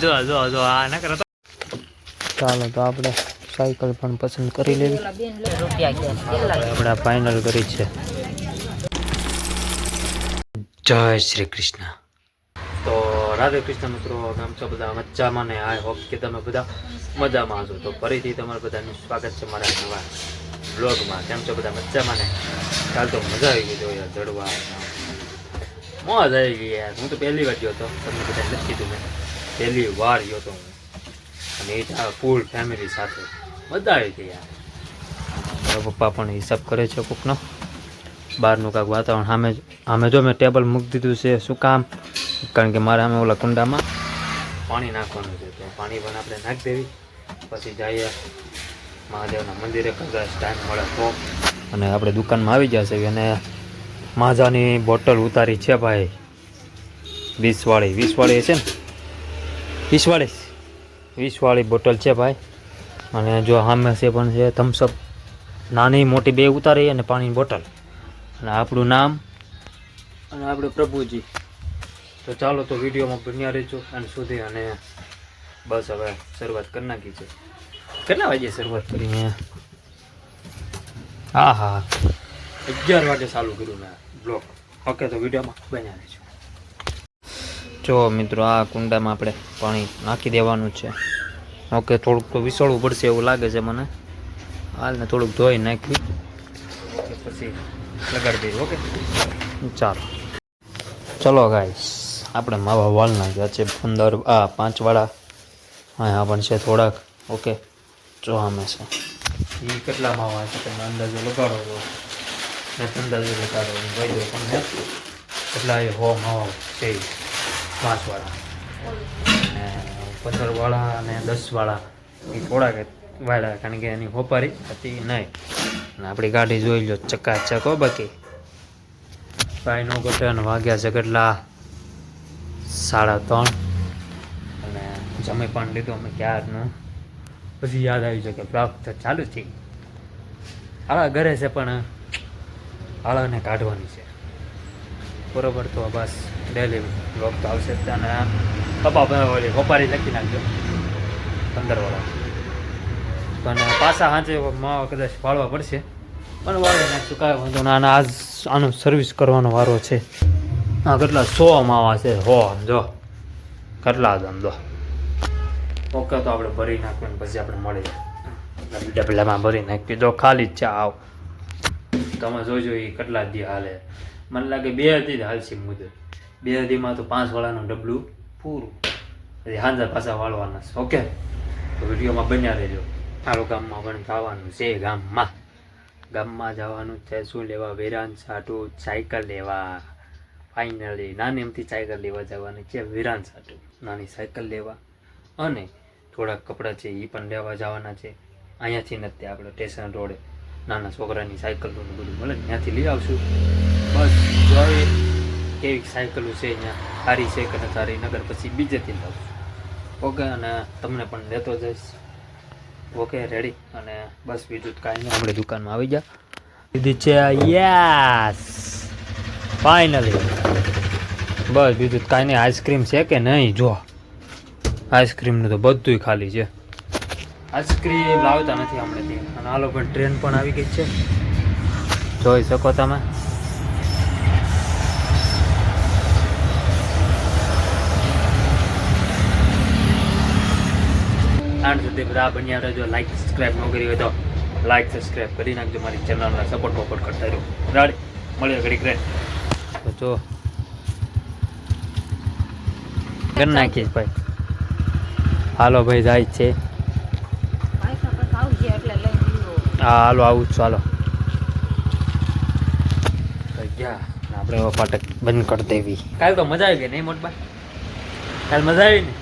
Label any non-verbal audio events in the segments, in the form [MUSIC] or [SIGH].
જો જો જો આ ના કરો ચાલો તો આપણે સાયકલ પણ પસંદ કરી લેવી. આપણે ફાઇનલ કરી છે. જય શ્રી કૃષ્ણ. તો રાધે કૃષ્ણ મિત્રો કેમ છો બધા? મજામાં ને? આઈ હોપ કે તમે બધા મજામાં હશો. તો ફરીથી તમારા બધાનું સ્વાગત છે મારા નવા બ્લોગમાં કેમ છો બધા? મજામાં ને? કાલ તો મજા આવી ગઈ જો યાર જડવા. મોજ આવી ગઈ યાર. હું તો પહેલી વાર ગયો હતો તમને બધા નથી કીધું મેં. પહેલી વાર ગયો હતો હું. અને એ ફૂલ ફેમિલી સાથે. બધા આવી યાર. મારા પપ્પા પણ હિસાબ કરે છે કોકનો બહારનું કાંક વાતાવરણ સામે સામે જો મેં ટેબલ મૂકી દીધું છે, શું કામ? કારણ કે મારે અમે ઓલા કુંડામાં પાણી નાખવાનું છે. તો પાણી પણ આપણે નાખી દેવી. પછી જઈએ મહાદેવના મંદિરે કદાચ ટાઈમ મળે તો. અને આપણે દુકાનમાં આવી જશે. અને માજાની બોટલ ઉતારી છે ભાઈ. વીસવાળી વીસવાળી છે ને? વીસવાળી. વીસવાળી બોટલ છે ભાઈ. અને જો સામે છે પણ છે થમ્સઅપ નાની મોટી બે ઉતારી અને પાણીની બોટલ. અને આપણું નામ અને આપણું પ્રભુજી. તો ચાલો તો વિડીયોમાં બન્યા રહેજો અને સુધી અને બસ હવે શરૂઆત કરી નાખી છે. કેટલા વાગે શરૂઆત કરી મેં? હા હા અગિયાર વાગે ચાલુ કર્યું મેં બ્લોગ ઓકે તો વિડીયોમાં બન્યા રહેજો. જો મિત્રો આ કુંડામાં આપણે પાણી નાખી દેવાનું છે. ઓકે, થોડુંક તો વિસળવું પડશે એવું લાગે છે મને. હાલને થોડુંક ધોઈ નાખ્યું કે પછી લગાડી દઈએ, ઓકે? ચાલો. ચલો ગાઈસ આપણે માવા વાલના ગયા છે પંદર, આ પાંચવાળા. હા પણ છે થોડાક, ઓકે? જો અમે છે. એ કેટલા માવા છે તમે અંદાજો લગાડો તો અંદાજો લગાડો ભાઈ પણ કેટલા એ હો માવા છે. પાંચવાળા. અને પંદરવાળા અને દસવાળા. એ થોડાક વાળા, કારણ કે એની હોપારી હતી નહીં. અને આપણી ગાડી જોઈ લો, ચકાચક હો બાકી. ભાઈ નો અને વાગ્યા છે કેટલા સાડા ત્રણ. અને જમી પણ લીધું, અમે ક્યારનું? પછી યાદ આવ્યું છે કે બ્લોક તો ચાલુ થઈ આળા ઘરે છે પણ આળાને કાઢવાની છે. બરોબર તો બસ ડેલી બ્લોગ તો આવશે જ અને ભાઈ ઓલી હોપારી લખી નાખજો પંદર વાળા પણ પાછા સાંજે માવા કદાચ વાળવા પડશે, પણ વાળી નાખશું, કાંઈ વાંધો ના આજ આનો સર્વિસ કરવાનો વારો છે. હા કેટલા સો માવા છે, હો, જો, કેટલા જ. ઓકે, તો આપણે ભરી નાખ્યું પછી આપણે મળી ડબલામાં ભરી નાખી જો ખાલી જ છે આવ. તમે જોજો એ કેટલા દી હાલે. મને લાગે બે હતી જ હાલશે મુદત બે હતીમાં તો પાંચ વાળાનું ડબલું પૂરું. પછી હાંજા પાછા વાળવાના છે. ઓકે? તો વિડીયોમાં બન્યા રહેજો. મારું ગામમાં પણ જવાનું છે ગામમાં. ગામમાં જવાનું છે, શું લેવા? વિરાન, સાટું, સાયકલ લેવા. ફાઇનલી નાની એમથી સાયકલ લેવા જવાની છે. વિરાન, સાટું. નાની સાયકલ લેવા. અને થોડાક કપડાં છે એ પણ લેવા જવાના છે. અહીંયાથી નથી આપણે સ્ટેશન રોડે નાના છોકરાની સાયકલનું બધું મળે ત્યાંથી લઈ આવશું. બસ જોઈએ કેવી સાયકલો છે અહીંયા સારી છે કે સારી નગર પછી બીજેથી લઉં ઓકે અને તમને પણ લેતો જઈશ. ઓકે રેડી અને બસ બીજું કાંઈ નહીં આપણે દુકાનમાં આવી જા દીધી છે યસ! ફાઇનલી બસ બીજું કાંઈ નહીં આઈસ્ક્રીમ છે કે નહીં? જો આઈસ્ક્રીમનું તો બધુંય ખાલી છે. આઈસ્ક્રીમ લાવતા નથી હમણાંથી. અને હાલો પણ ટ્રેન પણ આવી ગઈ છે. જોઈ શકો તમે? આઠ સુધી બધા બન્યા રહેજો. લાઈક સબસ્ક્રાઈબ ન કરી હોય તો લાઈક સબસ્ક્રાઈબ કરી નાખજો. મારી ચેનલને સપોર્ટ વપોર્ટ કરતા રહ્યો રાડી મળ્યો ઘડીક રે. તો જો. કરી નાખીશ ભાઈ. હાલો ભાઈ જાય છે. હા હાલો આવું જ છું હાલો. ગયા. આપણે હવે ફાટક બંધ કરી દેવી. કાલ તો મજા આવી ગઈ નહીં મોટબા? કાલ મજા આવી ને?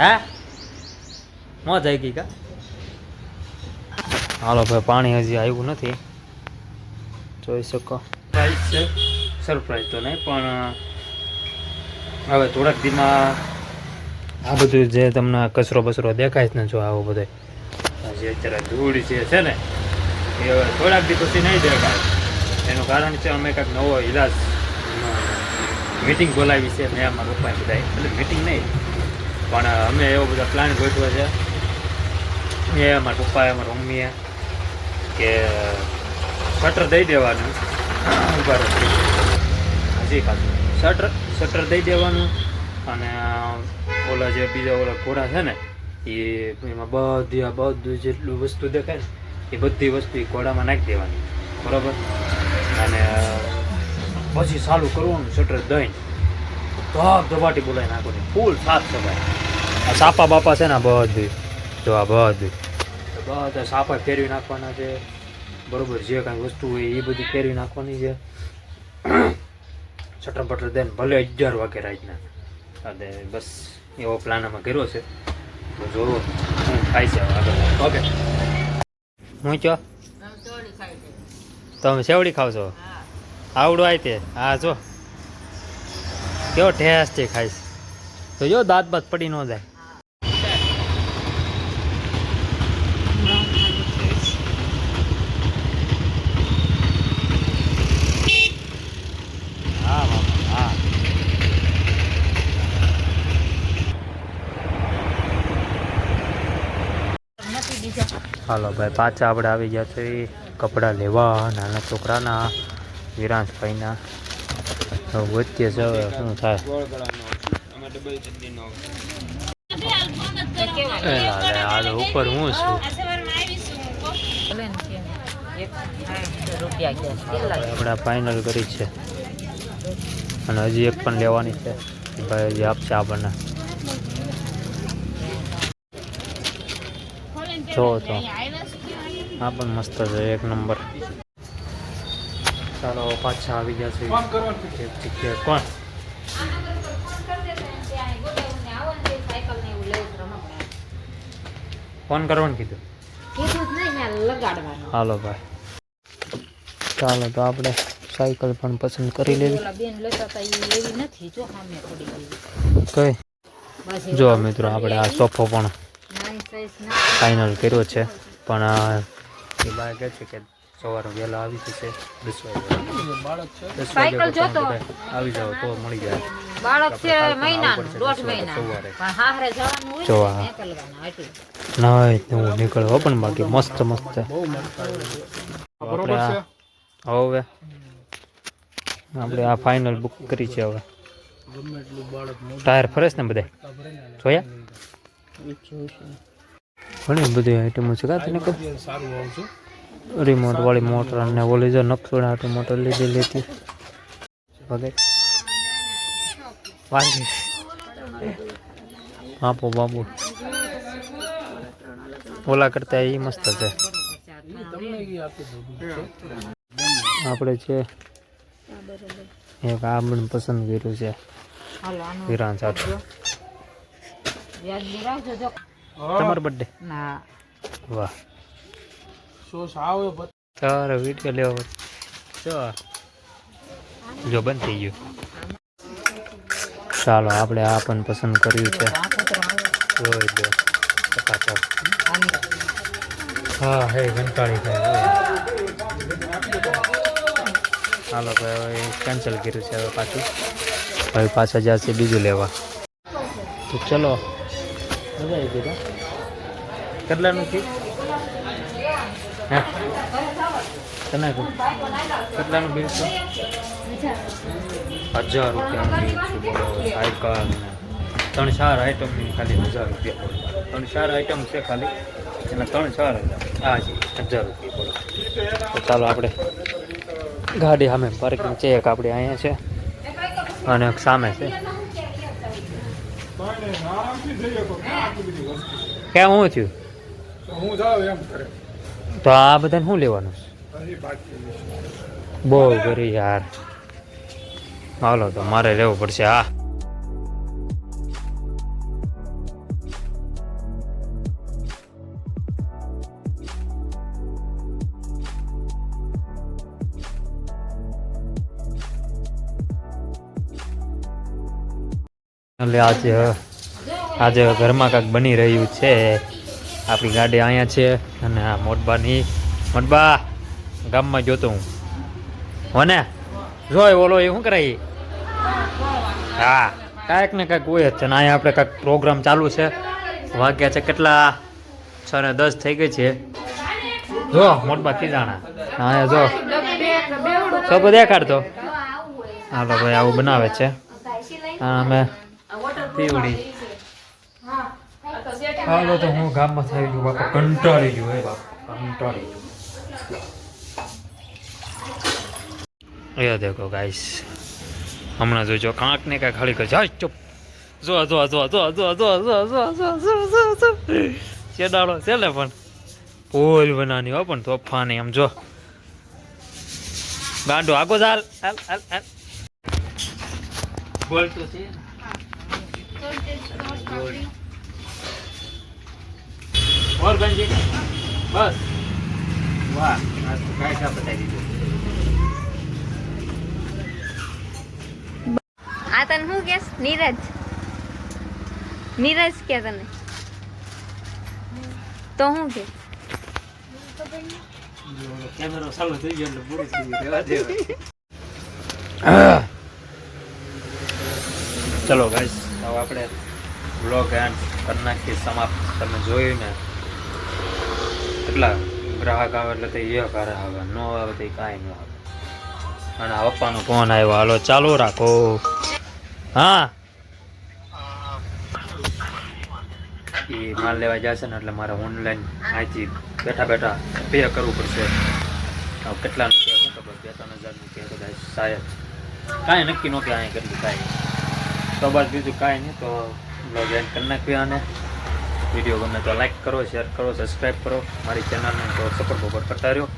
હા? મોજ જાય ગઈ કા? હાલો, ભાઈ, પાણી હજી આવ્યું નથી. જોઈ શકો. પ્રાઇઝ છે. સરપ્રાઈઝ તો નહીં, પણ હવે થોડાક દીમાં આ બધું જે તમને કચરો બચરો દેખાય છે ને જો આવો બધો. જે અત્યારે ધૂળ જે છે ને, એ હવે થોડાક દી પછી નહીં દેખાય. એનું કારણ છે અમે કાંઈક નવો ઇલાજ મીટિંગ બોલાવી છે મેં અમારા પપ્પાએ બધા એટલે મીટિંગ નહીં. પણ અમે એવો બધા પ્લાન ગોઠવ્યો છે. એ અમારા પપ્પાએ અમારા મમ્મીએ કે શટર દઈ દેવાનું. ઊભા હજી પાછું શટર શટર દઈ દેવાનું અને ઓલા જે બીજા ઓલા ઘોડા છે ને, એ એમાં બધી આ બધું જેટલું વસ્તુ દેખાય ને, એ બધી વસ્તુ એ ઘોડામાં નાખી દેવાની. બરાબર? અને, પછી ચાલુ કરવાનું શટર દઈને. ધબ ધબાટી બોલાવી નાખવાની ફૂલ સાફ સફાઈ. આ સાપા બાપા છે ને બધું. જો આ બધું તો બધા સાપા ફેરવી નાખવાના છે. બરોબર જે કાંઈ વસ્તુ હોય એ બધી ફેરવી નાખવાની છે. [CLEARS THROAT] છટર બટર દઈને ભલે અગિયાર વાગે રાતના. અને બસ એવો પ્લાન અમે કર્યો છે. તો જોવો હું થાય છે આગળ. ઓકે. હું ચો ખાઈ તમે સેવડી ખાવ છો? આવડો આય તે. હા, જો. કેવો ઠેસ છે ખાઈશ. તો જો દાંત બાત પડી ન જાય હા મામા હા નથી બીજા હાલો ભાઈ પાછા આપણે આવી ગયા છે કપડાં લેવા નાના છોકરાના વિરાંશભાઈના. વચ્ચે છે હવે શું થાય? લાલે, ઉપર હું છું? આપણે ફાઇનલ કરી છે. અને હજી એક પણ લેવાની છે. ભાઈ હજી આપશે આપણને. જો તો આ પણ મસ્ત છે એક નંબર. ચાલો પાછા આવી ગયા છે. એક જગ્યાએ કોણ? ફોન કરવાનું કીધું? કીધું જ નહીં ત્યાં લગાડવાનું હાલો ભાઈ. ચાલો તો આપણે સાયકલ પણ પસંદ કરી લેવી. ઓલા બેન લેતા હતા ઈ એવી નથી જો સામે પડી ગઈ કઈ? જો મિત્રો આપણે આ સોફો પણ ફાઇનલ કર્યો છે. પણ એ બાય કહે છે કે સવારે વહેલા આવી જશે. દસ વાગે. દસ વાગે સાયકલ પછી જોતો. આવી જાવ તો મળી જાય. બાળક છે મહિનાનું દોઢ સવારે, મહિના સવારે. પણ હાહરે જવાનું હોય જો ને હું નીકળવો પણ બાકી મસ્ત મસ્ત. આપણે હવે. આપણે આ ફાઇનલ બુક કરી છે હવે. ટાયર ફરેશ ને બધા જોયા? ઘણી બધી આઈટમો છે કા તને ખબર? રિમોટ વાળી મોટર અને ઓલી જો નકશોડા હાટે મોટર લીધી લેતી. વગેરે વાંચી આપો બાપુ ઓલા કરતા એ મસ્ત છે. આપણે છે એક આ મને પસંદ કર્યું છે. હાલો આનું વિરાન સાથે તમારો બર્થડે ના. વાહ. તારે વીડિયો લેવો. ચો. જો બંધ થઈ ગયો. ચાલો આપણે આ પણ પસંદ કર્યું છે. જોઈ લો. હા હે ઘંટાળી થાય ચાલો ભાઈ હવે કેન્સલ કર્યું છે હવે પાછું. હવે પાછા જશે બીજું લેવા. તો ચલો. મજા આવી ગઈ કેટલાનું થયું હે. તને કહું કેટલાનું બિલ છે? હજાર રૂપિયાનું છે સાયકલ ત્રણ ચાર આઈટમની ખાલી હજાર રૂપિયા ત્રણ ચાર આઈટમ છે ખાલી એના ત્રણ ચાર હજાર. હા જી હજાર રૂપિયા પડે તો ચાલો આપણે ગાડી સામે પાર્કિંગ છે એક આપણે અહીંયા છે અને એક સામે છે. કેમ, હું થયું હું જાવ એમ કરે તો આ બધાને શું લેવાનું? બહુ કરી યાર. હાલો, તો મારે લેવું પડશે, હા. લે આજે આજે ઘરમાં કાંઈક બની રહ્યું છે. આપણી ગાડી અહીંયા છે અને આ મોટબાની. મોટબા, ગામમાં જોતો હું. હોને? જોય ઓલો એ શું કરાય હા. કાંઈક ને કાંઈક હોય જ છે ને અહીંયા આપણે કાંઈક પ્રોગ્રામ ચાલુ છે. વાગ્યા છે કેટલા? છ ને દસ થઈ ગઈ છે. જો, મોટબા ખીજાણા અહીંયા જો. સબ દેખાડતો. હાલો ભાઈ, આવું બનાવે છે. અમે પીવડી. હાલો તો હું ગામમાં થઈ ગયું બાપા કંટાળી ગયું હે બાપા કંટાળી ગયું એ દેખો ગાઈસ હમણાં જોજો કાંક ને કાંઈ ખાલી કરી હાય ચૂપ જો જો જો જો જો જો જો જો જો જો જો જો ચેડાળો છે ને પણ પોલ બનાની હો પણ તોફાની આમ જો ગાંડો આગો ચાલ હાલ હાલ હાલ બોલતો છે ઓર ગંજી બસ. વાહ આ તો કાંઈ કા બતાવી દીધું. આ તને શું કેસ? નીરજ. નીરજ કે તને. તો હું કે? કેમેરો ચાલુ થઈ ગયો એટલે પૂરું થઈ ગયું. રહેવા દેવા ચલો ગાઈસ હવે આપણે બ્લોગ એન્ડ કરી નાખીએ સમાપ્ત. તમે જોયું ને એટલા ગ્રાહક આવે એટલે તે એક હારે આવે. ન આવે તો કાંઈ ન આવે. અને આ પપ્પાનો ફોન આવ્યો. હાલો, ચાલુ રાખો. હા. એ માલ લેવા જશે ને એટલે મારે ઓનલાઈન અહીંથી બેઠા બેઠા પે કરવું પડશે. કેટલાનું છે? શું ખબર? બે, ત્રણ હજારનું કે કદાચ શાયદ. કાંઈ નક્કી ન કે અહીંયા કેટલું કાંઈ તો બસ બીજું કાંઈ નહીં, તો બ્લોગ એન્ડ કરી નાખ્યો અને વીડિયો ગમે તો લાઈક કરો શેર કરો સબસ્ક્રાઈબ કરો. મારી ચેનલને તો સપોર્ટ બપોર્ટ કરતા રહ્યો.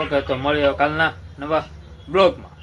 ઓકે તો મળીએ કાલના નવા બ્લોગમાં